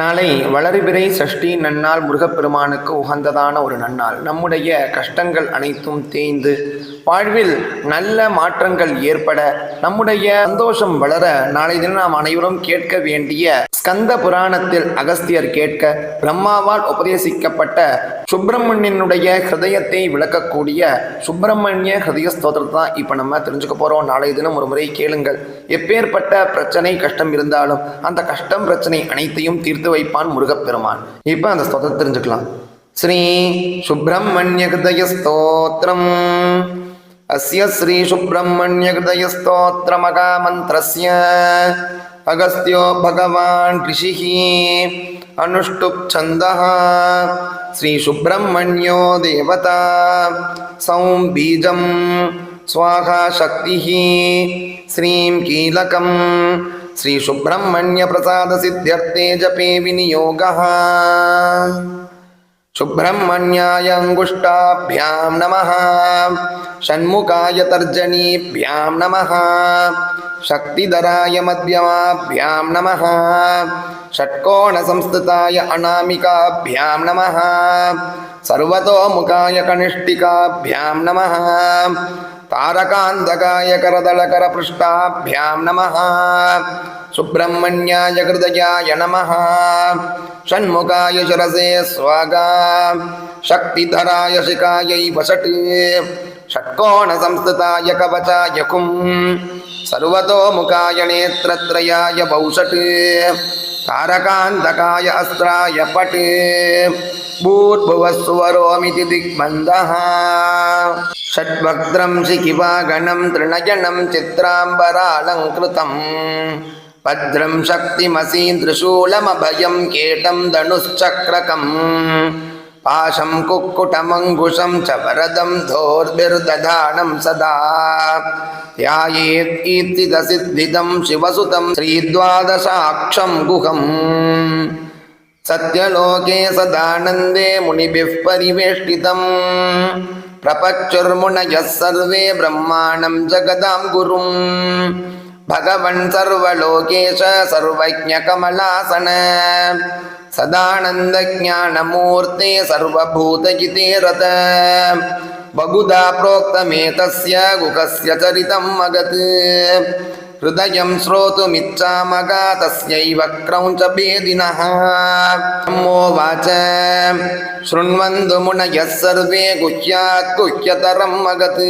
நாளை வளர்பிறை சஷ்டி நன்னாள் முருகப்பெருமானுக்கு உகந்ததான ஒரு நன்னாள். நம்முடைய கஷ்டங்கள் அனைத்தும் தேய்ந்து வாழ்வில் நல்ல மாற்றங்கள் ஏற்பட நம்முடைய சந்தோஷம் வளர நாளை தினம் நாம் அனைவரும் கேட்க வேண்டிய ஸ்கந்த புராணத்தில் அகஸ்தியர் கேட்க பிரம்மாவால் உபதேசிக்கப்பட்ட சுப்பிரமணியனுடைய ஹிருதயத்தை விளக்கக்கூடிய சுப்பிரமணிய ஹிருதய ஸ்தோத்திரத்தை தான் இப்போ நம்ம தெரிஞ்சுக்க போகிறோம் நாளை தினம் ஒரு முறை கேளுங்கள். எப்பேற்பட்ட பிரச்சனை கஷ்டம் இருந்தாலும் அந்த கஷ்டம் பிரச்சனை அனைத்தையும் தீர்த்து வைப்பான் முருகப்பெருமான். இப்போ அந்த ஸ்தோத்திரம் தெரிஞ்சுக்கலாம். ஸ்ரீ சுப்பிரமணிய ஹிருதய ஸ்தோத்திரம். अस्य श्रीसुब्रह्मण्यहृदयस्तोत्रमगामन्त्रस्य अगस्त्यो भगवान् ऋषिः अनुष्टुप् छन्दः श्रीसुब्रह्मण्यो देवता सौं बीजं स्वाहा शक्तिः श्रीं कीलकं श्रीसुब्रह्मण्यप्रसादसिद्ध्यर्थे जपे विनियोगः सुब्रह्मण्याय अङ्गुष्टाभ्यां नमः षण्मुखाय तर्जनीभ्यां नमः शक्तिधराय मध्यमाभ्यां नमः षट्कोणसंस्थिताय अनामिकाभ्यां नमः सर्वतोमुखाय कनिष्ठिकाभ्यां नमः तारकान्तकाय करदलकरपृष्ठाभ्यां नमः सुब्रह्मण्याय हृदयाय नमः षण्मुखाय शिरसे स्वागा शक्तिधराय शिखायै वषट् षट्कोणसंस्थिताय कवचाय कुं सर्वतोमुखाय नेत्रत्रयाय वौषट् तारकान्तकाय अस्त्राय पट् भूर्भुवस्वरोमिति दिग्बन्धः षड्वक्त्रं शिखिवागणं त्रिनयनं चित्राम्बरालङ्कृतम् பத்ரம் சக்திமசீன் திரிசூலமபயம் கேட்டம் தனுச்சக்கரகம் பாசம் குக்குட்டமங்குஷம் ச வரதம் தோர்பிர்ததானம் சதா. தியாயேத் கீர்த்திதசித்திதம் சிவசுதம் ஸ்ரீத்வாதசாட்சம் குகம் சத்யலோகே சதானந்தே முனிபிப் பரிவேஷ்டிதம். பிரபச்சுர்முனயஸ் சர்வே பிரம்மாணம் ஜகதாம் குரும். जगदां गुरुम् भगवन् सर्वलोकेश सर्वज्ञकमलासन सदानन्दज्ञानमूर्ते सर्वभूतजिते रत बहुधा प्रोक्तमेतस्य गुहस्य चरितं मगत् हृदयं श्रोतुमिच्छामगा तस्यैव क्रौञ्चभेदिनः मोवाच शृण्वन्तु मुनयः सर्वे गुह्यात् गुह्यतरं मगत्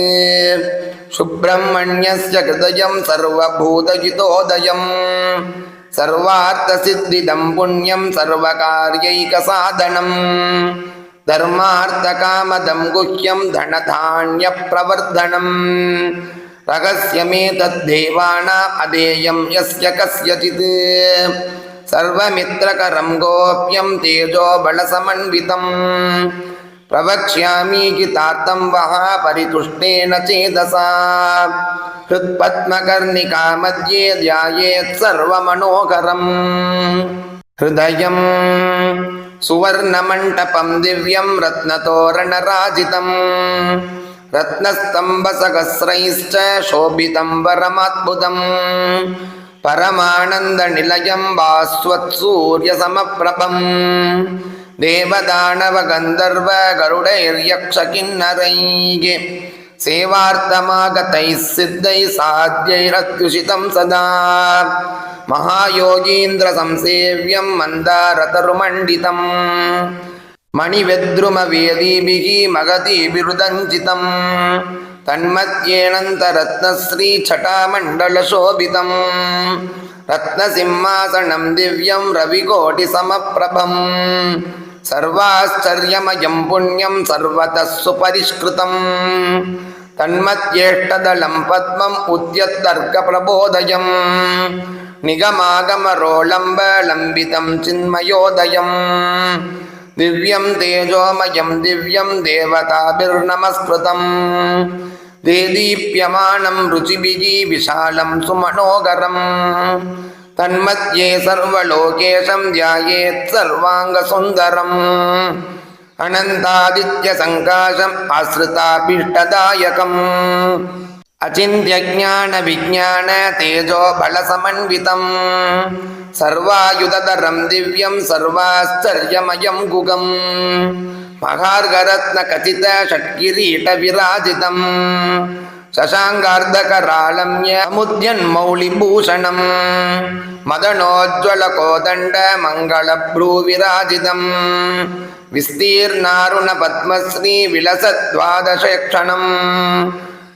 सुब्रह्मण्यस्य हृदयं सर्वभूतहितोदयम् सर्वार्थसिद्धिदं पुण्यं सर्वकार्यैकसाधनम् धर्मार्थकामदं गुह्यं धनधान्यप्रवर्धनम् रहस्यमेतद्देवानाम् अधेयं यस्य कस्यचित् सर्वमित्रकरं गोप्यं तेजोबलसमन्वितम् प्रवक्ष्यामि गीतार्थं वः परितुष्टेन चेदसा हृत्पद्मकर्णिका मध्ये ध्यायेत् सर्वमनोहरम् हृदयं सुवर्णमण्टपं दिव्यं रत्नतोरणराजितम् रत्नस्तम्भसहस्रैश्च शोभितं वरमाद्भुतम् परमानन्दनिलयं भास्वत्सूर्यसमप्रभम् देवदानवगन्धर्व गरुडैर्यक्षकिन्नरैः सेवार्थमागतैः सिद्धैः साध्यैरत्युषितं सदा महायोगीन्द्रसंसेव्यं मन्दारतरुमण्डितम् मणिव्यद्रुमवेदीभिः महतीभिरुदञ्चितम् तन्मध्येऽनन्तरत्नश्रीछटामण्डलशोभितम् रत्नसिंहासनं दिव्यं रविकोटिसमप्रभम् சர்வாச்சரியமயம் புண்ணியம் சர்வத சுபரிஷ்கிருதம். தன்மத்யேஷ்டதளம் பத்மம் உத்தியத்தர்க்க பிரபோதயம் நிகமாகமரோளம்ப லம்பிதம் சின்மயோதயம். திவ்யம் தேஜோமயம் திவ்யம் தேவதாபிர்நமஸ்கிருதம். தேதீப்யமானம் ருச்சிபிஜி விஷாலம் சுமனோகரம் தன்மத்யே சர்வலோகேஷம் தியாயேத் சர்வாங்க சுந்தரம் அனந்தாதித்ய சங்காசம் ஆசிரிதாபீஷ்டதாயகம் அச்சிந்திய ஜான விஜான தேஜோ பலசமன்விதம். சர்வாயுததரம் திவ்யம் சர்வாச்சரியமயம் குகம். மகார்கரத்ன கச்சித ஷட்கிரீட விராஜிதம். சசாங்கார்தகராளம்ய சமுத்யன் மௌளிபூஷணம் மதனோஜ்வல கோதண்ட மங்கள ப்ரூவிராஜிதம் விஸ்தீர்ணாருண பத்மஸ்ரீ விலசத்வாதசேக்ஷணம்.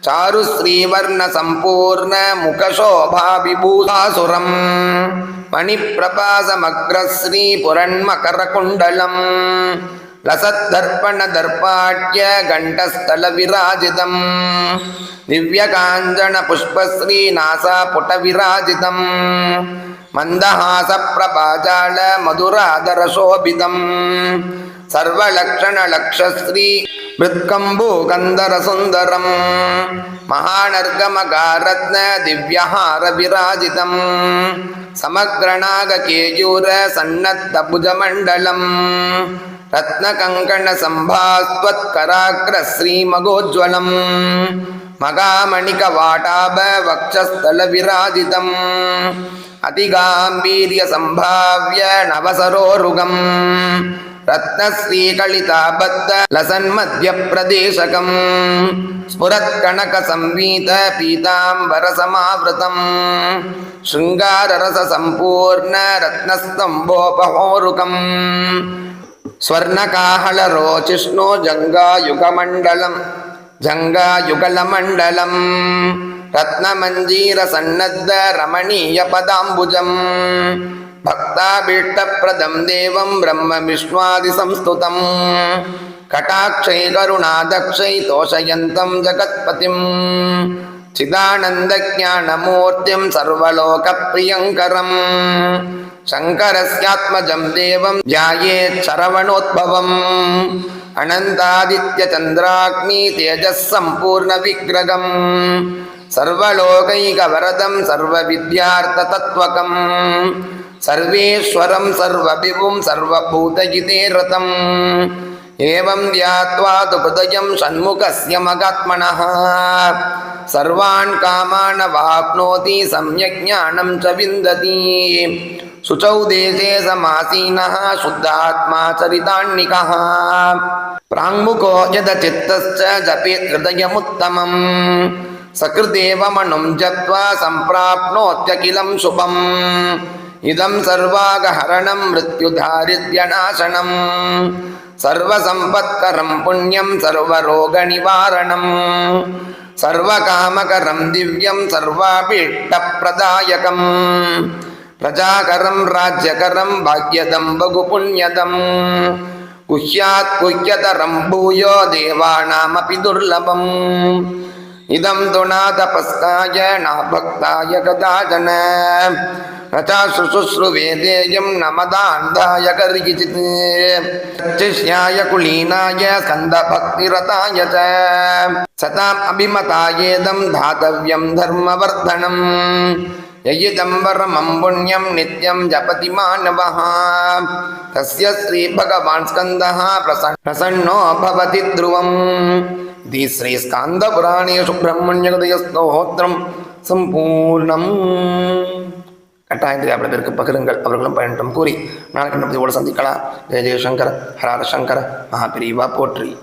சாரு ஸ்ரீவர்ண சம்பூர்ண முகசோபாபிபூதாசுரம் மணிப்பிரபாசமக்ரஸ்ரீ புரண்மகரகுண்டலம் குண்டலம் लसद्धर्पणदर्पाट्य घण्टस्थलविराजितम् दिव्यकाञ्चनपुष्पश्रीनासापुटविराजितम् मन्दहासप्रभाजाल मधुरादरशोभितम् सर्वलक्षणलक्षश्री मृत्कम्बूकन्दरसुन्दरम् महानर्गमगारत्न दिव्यहारविराजितम् समग्रनागकेयूर सन्नद्धभुजमण्डलम् रत्नकङ्कणसम्भास्त्वत्कराग्रश्रीमगोज्ज्वलम् मगामणिकवाटाभ वक्षस्थलविराजितम् अतिगाम्भीर्यसम्भाव्य नवसरोरुगम् रत्नश्रीकलिताबद्ध लसन्मध्यप्रदेशकम् स्फुरत्कनकसंवीत पीताम्बरसमावृतम् शृङ्गाररससम्पूर्ण रत्नस्तम्भोपहोरुकम् स्वर्णकाहलरोचिष्णो जङ्गायुगमण्डलम् जङ्गायुगलमण्डलम् रत्नमञ्जीरसन्नद्ध रमणीयपदाम्बुजम् भक्ताभीष्टप्रदं देवं ब्रह्मविष्णादिसंस्तुतम् कटाक्षै करुणादक्षै तोषयन्तं जगत्पतिम् चिदानन्दज्ञानमूर्तिं सर्वलोकप्रियङ्करम् शङ्करस्यात्मजं देवं ध्यायेच्छरवणोद्भवम् अनन्तादित्यचन्द्राग्नि तेजः सम्पूर्णविग्रहम् सर्वलोकैकवरदं सर्वविद्यार्थतत्त्वकम् सर्वेश्वरं सर्वविभुं सर्वभूतजिते रतम् एवं ध्यात्वा तु हृदयं षण्मुखस्य मगात्मनः सर्वान् कामान् वाप्नोति सम्यक् ज्ञानं च विन्दति शुचौ देशे समासीनः शुद्धात्मा चरितान्निकः प्राङ्मुखो यदचित्तश्च जपेत् हृदयमुत्तमम् सकृदेव मनुं जप्त्वा सम्प्राप्नोत्यखिलं शुभम् इदं सर्वागहरणं मृत्युदारिद्र्यनाशनम् सर्वसम्पत्करं पुण्यं सर्वरोगनिवारणम् சர்வகாமகரம் திவ்யம் சர்வாபீஷ்டப்பிரதாயகம். பிரஜாகரம் ராஜ்யகரம் பாக்யதம் பகுபுண்ணியதம் குஹ்யாத் குஹ்யதரம் பூயோ தேவானாமபி துர்லபம். இதம் துணா தபஸ்தாய நாபக்தாய கதாஜன. न च शुश्रुवेदेयं न मदान्धाय कर्हिचित् शिष्याय कुलीनाय स्कन्दभक्तिरताय च सताम् अभिमतायेदं धातव्यं धर्मवर्धनम् ययिदं परमं पुण्यं नित्यं जपति मानवः तस्य श्रीभगवान् स्कन्दः प्रसन् प्रसन्नो भवति ध्रुवम् इति श्रीस्कान्दपुराणेषु ब्रह्मण्यगदयस्तोहोत्रं சம்பூர்ணம் கட்டாயம் அவ்வளோ பேருக்கு பகிருங்கள். அவர்களும் பயன்றம் கூறி நாளைக்கு நம்ம சந்திக்கலாம். ஜெய ஜெயசங்கர் ஹரார சங்கர் மகாபிரிவா போற்றி.